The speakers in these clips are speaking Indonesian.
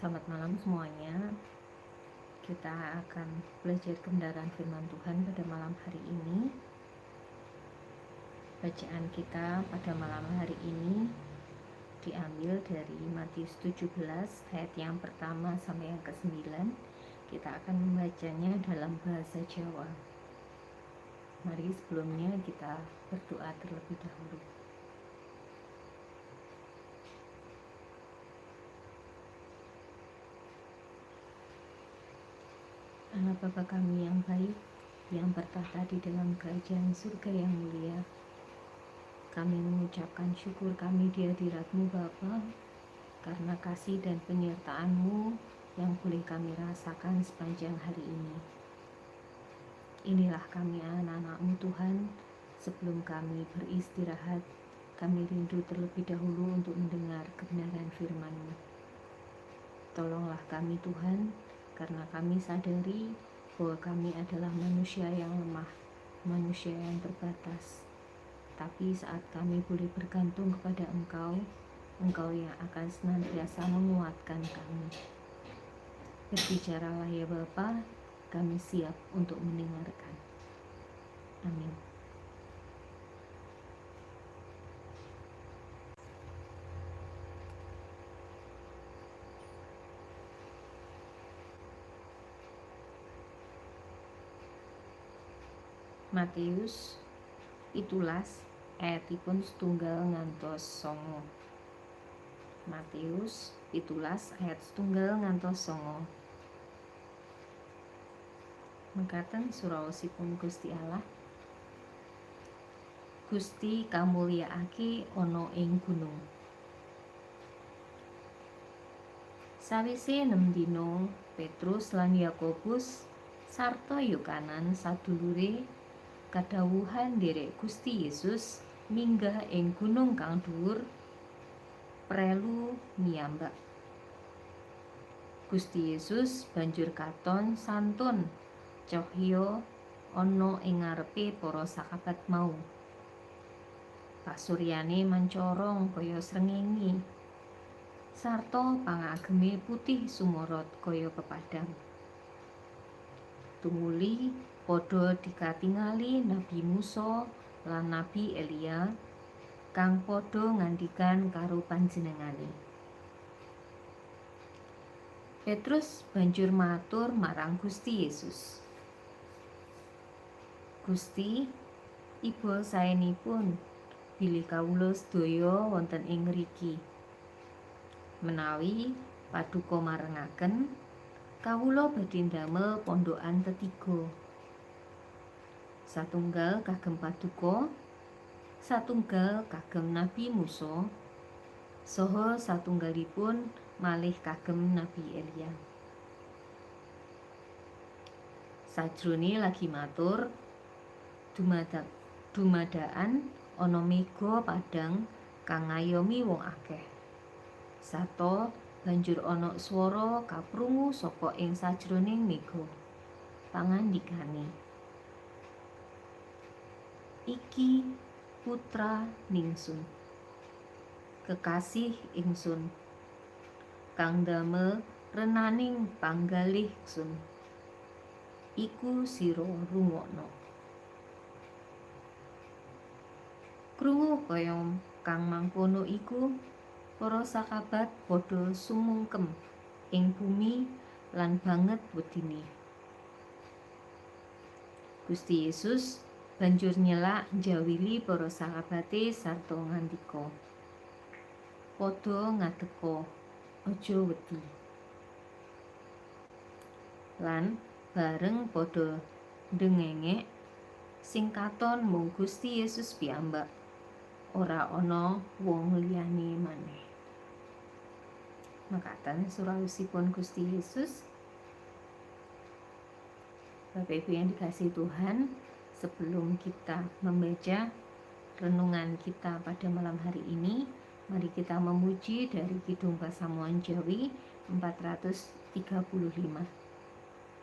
Selamat malam semuanya. Kita akan belajar kebenaran firman Tuhan pada malam hari ini. Bacaan kita pada malam hari ini diambil dari Matius 17 ayat yang pertama sampai yang ke-9. Kita akan membacanya dalam bahasa Jawa. Mari sebelumnya kita berdoa terlebih dahulu. Allah Bapa kami yang baik, yang bertata di dalam kerajaan surga yang mulia. Kami mengucapkan syukur kami di hadiratmu Bapa, karena kasih dan penyertaanmu yang boleh kami rasakan sepanjang hari ini. Inilah kami anak-anakmu Tuhan, sebelum kami beristirahat, kami rindu terlebih dahulu untuk mendengar kebenaran firman-Mu. Tolonglah kami Tuhan, karena kami sadari bahwa kami adalah manusia yang lemah, manusia yang terbatas. Tapi saat kami boleh bergantung kepada Engkau, Engkau yang akan senantiasa menguatkan kami. Berbicaralah ya Bapa, kami siap untuk mendengarkan. Amin. Matius itulas ayatipun setunggal ngantos songo. Matius itulas ayat setunggal ngantos songo. Mengkaten pun Gusti Allah Gusti kamulyaake ana ing gunung. Sawise enem dino Petrus lan Yakobus sarta Yohanan sadulure kadawuhan derek Gusti Yesus minggah ing gunung kang dhuwur prelu ngiyambak Gusti Yesus banjur katon santun cahya ana ing ngarepe para sakabat mau? Pasuryane mancorong kaya srengenge. Sarta pangageme putih sumorot kaya pepadang. Tumuli padha dikatingali Nabi Musa lan Nabi Elia kang padha ngandikan karo panjenengane. Petrus banjur matur marang Gusti Yesus. Gusti, ibu saenipun bilih kawula sedaya wonten ing mriki. Menawi paduka marengaken kawula badhe ndamel pondokan tetiga. Satunggal kagem paduka satunggal kagem Nabi Musa saha satunggalipun malih kagem Nabi Elia. Sajrone lagi matur dumadak dumadaan ana mega padang kang ngayomi wong akeh. Sato banjur ana swara kaprungu saka ing sajroning mega pangandikane iki putra ningsun. Kekasih ingsun. Kang damel renaning panggalih sun. Iku sira rungokno. Krungu kaya kang mangkono iku para sakabat padha sumungkem ing bumi lan banget wedine Gusti Yesus banjur nyelak jawili para sahabate sarta ngandika. Padha ngadeka aja wedi. Lan bareng padha dengenge sing katon mung Gusti Yesus piyambak ora ana wong liyane maneh. Makatan surawusipun Gusti Yesus. Bapak Ibu yang dikasih Tuhan, sebelum kita membaca renungan kita pada malam hari ini, mari kita memuji dari Kidung Pasamuan Jawi 435.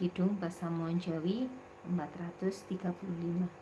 Kidung Pasamuan Jawi 435.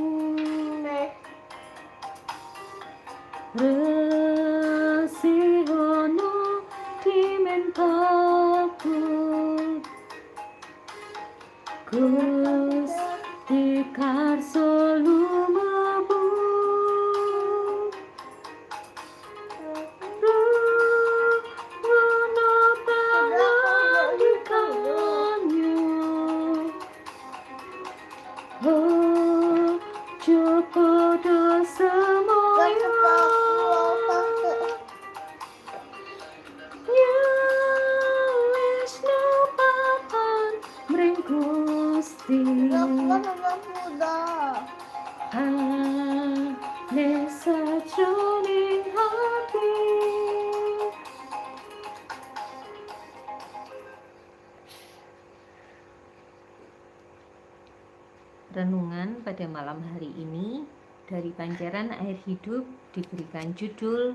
Renungan pada malam hari ini dari Pancaran Air Hidup diberikan judul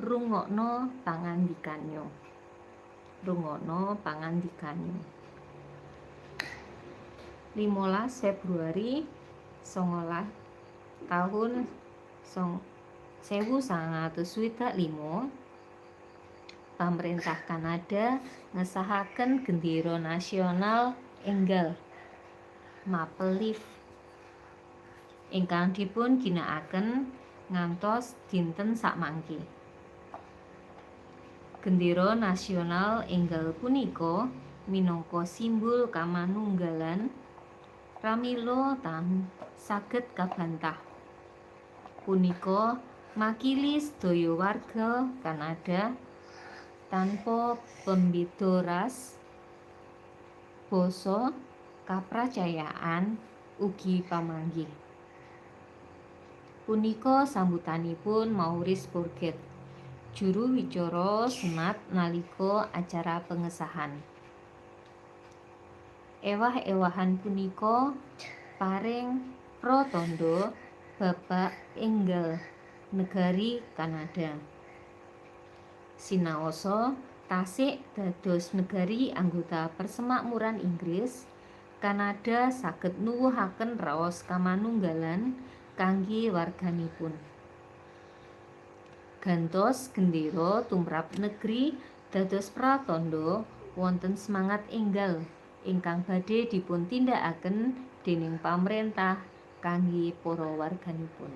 Rungokno Pangandikanyo. Rungokno Pangandikanyo. 15 Februari songolah tahun song sewu limo pemerintah Kanada ngesahaken gendera nasional enggal maple leaf. Ingkang dipun ginakaken ngantos dinten sakmangke gendera nasional enggal punika minangka simbol kamanunggalan pramila tan saged kabantah. Punika makili sedaya warga Kanada tanpa pembeda ras basa kapracayaan ugi pamanggih. Punika sambutanipun Maurice Bourget juru wicara senat nalika acara pengesahan. Ewah-ewahan punika paring pratandha Bapak enggal negari Kanada. Sinaosa tasik dados negari anggota Persemakmuran Inggris Kanada saged nuwuhaken raos kamanunggalan kangge warganipun gantos gendera tumrap negeri dados pratandha wonten semangat enggal ingkang badhe dipun tindakaken dening pamarentah kangge para warganipun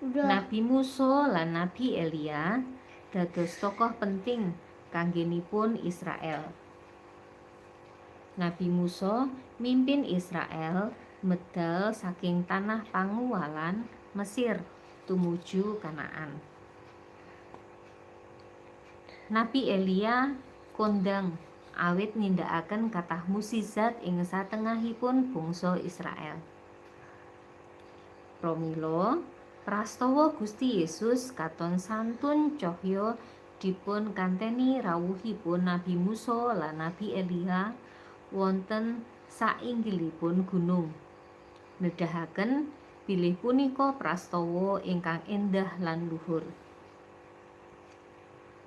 Udah. Nabi Musa lan Nabi Elia dados tokoh penting kanggenipun Israel. Nabi Musa mimpin Israel medal saking tanah panguwalan Mesir tumuju Kanaan. Nabi Elia kondang awit nindakaken kathah musizat ing satengahipun bangsa Israel. Pramila prastawa Gusti Yesus katon santun cahya dipun kanteni rawuhipun Nabi Musa lan Nabi Elia wonten sainggilipun gunung. Nedahaken bilih punika prastawa ingkang endah lan luhur.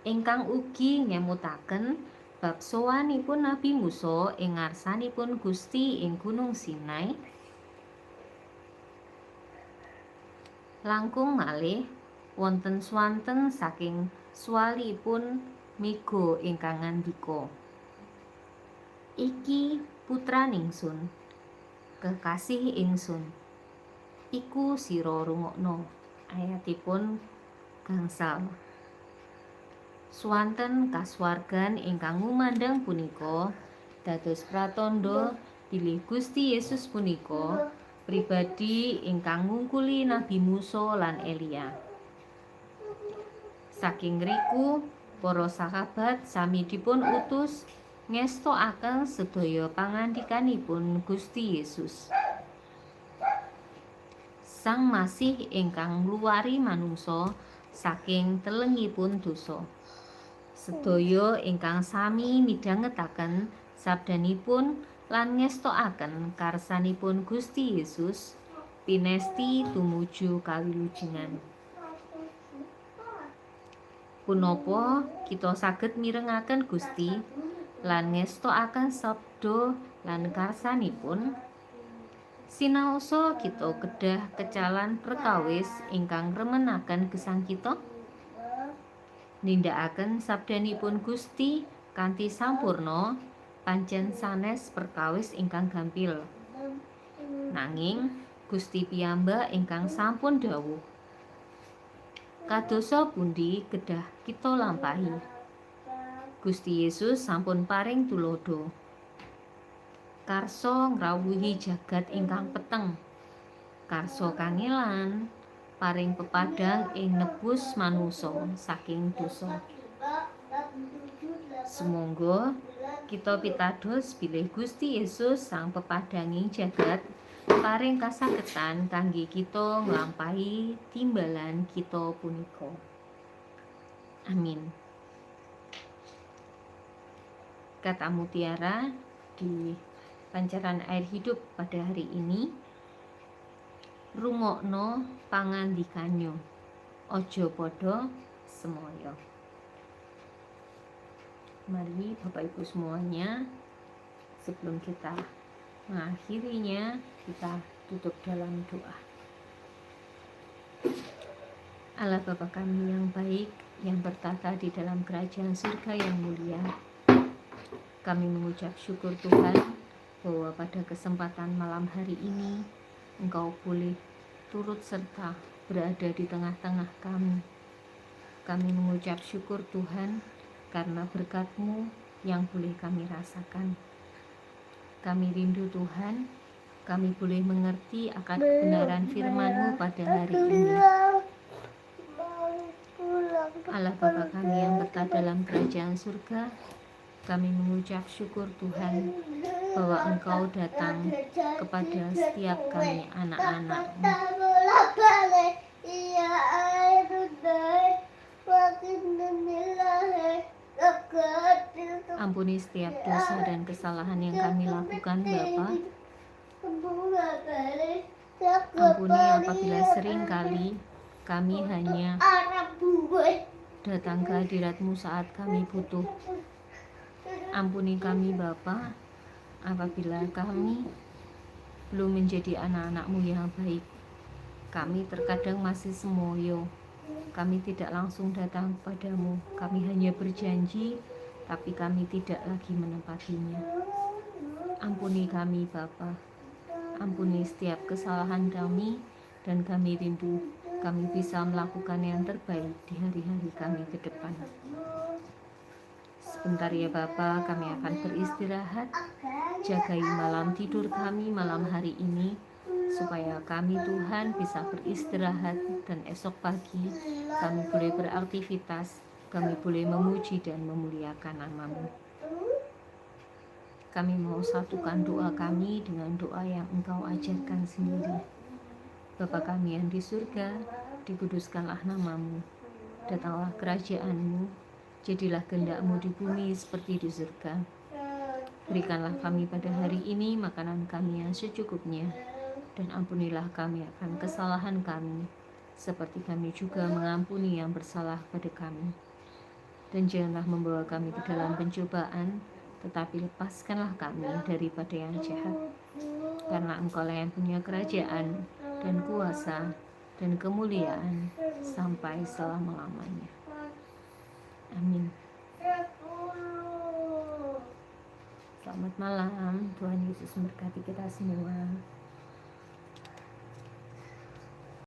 Ingkang ugi ngemutaken bab sowanipun Nabi Musa ing ngarsanipun Gusti ing Gunung Sinai langkung malih wonten swanten saking swalipun migo ingkang ngandika Iki putraningsun kekasih ingsun iku sira rungokno ayatipun gangsal swanten kaswargan ingkang ngumandhang punika dados pratandha bilih Gusti Yesus punika pribadi ingkang ngungkuli Nabi Musa lan Elia. Saking riku, para sahabat sami dipun utus ngestokaken sedaya pangandikanipun Gusti Yesus. Sang Masih ingkang ngluwari manungsa saking telengipun dosa. Sedaya ingkang sami midhangetaken sabdanipun lan ngestokaken karsanipun Gusti Yesus pinesti tumuju kawilujengan. Punapa kita saged mirengaken Gusti lan ngestokaken sabda lan karsanipun sinaosa kita kedah kecalan perkawis ingkang remenaken gesang kita. Nindakaken sabdanipun Gusti kanthi sampurna pancen sanes perkawis ingkang gampil. Nanging Gusti piyambak ingkang sampun dawuh. Kadosa pundi kedah kita lampahi Gusti Yesus sampun paring tulodo karso ngrawuhi jagat ingkang peteng karso kangelan paring pepadang ing nebus manusa saking dosa Sumangga kita pitados bilih Gusti Yesus sang pepadanging jagat paring kasagetan kangge kita nglampahi timbalan kita punika. Amin. Kata mutiara di pancaran air hidup pada hari ini. Rungokno pangandikanyo ojo podo semoyo. Mari Bapak Ibu semuanya sebelum kita mengakhirinya kita tutup dalam doa. Allah Bapa kami yang baik yang bertata di dalam kerajaan surga yang mulia kami mengucap syukur Tuhan bahwa pada kesempatan malam hari ini Engkau boleh turut serta berada di tengah-tengah kami kami mengucap syukur Tuhan karena berkat-Mu yang boleh kami rasakan. Kami rindu Tuhan, kami boleh mengerti akan kebenaran firman-Mu pada hari ini. Allah Bapa kami yang berada dalam kerajaan surga, kami mengucap syukur Tuhan bahwa Engkau datang kepada setiap kami anak-anak-Mu. Ampuni setiap dosa dan kesalahan yang kami lakukan, Bapa. Ampuni apabila sering kali kami hanya datang ke hadiratmu saat kami butuh. Ampuni kami Bapa, apabila kami belum menjadi anak-anakmu yang baik. Kami terkadang masih semoyo. Kami tidak langsung datang padamu. Kami hanya berjanji, tapi kami tidak lagi menempatinya. Ampuni kami Bapa. Ampuni setiap kesalahan kami dan kami rindu kami bisa melakukan yang terbaik di hari-hari kami ke depan. Sebentar ya Bapa, kami akan beristirahat. Jagai malam tidur kami malam hari ini supaya kami Tuhan bisa beristirahat dan esok pagi kami boleh beraktivitas, kami boleh memuji dan memuliakan namamu. Kami mau satukan doa kami dengan doa yang engkau ajarkan sendiri. Bapa kami yang di surga, dikuduskanlah namamu. Datanglah kerajaanmu, jadilah kehendakmu di bumi seperti di surga. Berikanlah kami pada hari ini makanan kami yang secukupnya, dan ampunilah kami akan kesalahan kami, seperti kami juga mengampuni yang bersalah pada kami. Dan janganlah membawa kami ke dalam pencobaan, tetapi lepaskanlah kami daripada yang jahat. Karena engkau yang punya kerajaan dan kuasa dan kemuliaan sampai selama-lamanya. Amin. Selamat malam, Tuhan Yesus memberkati kita semua.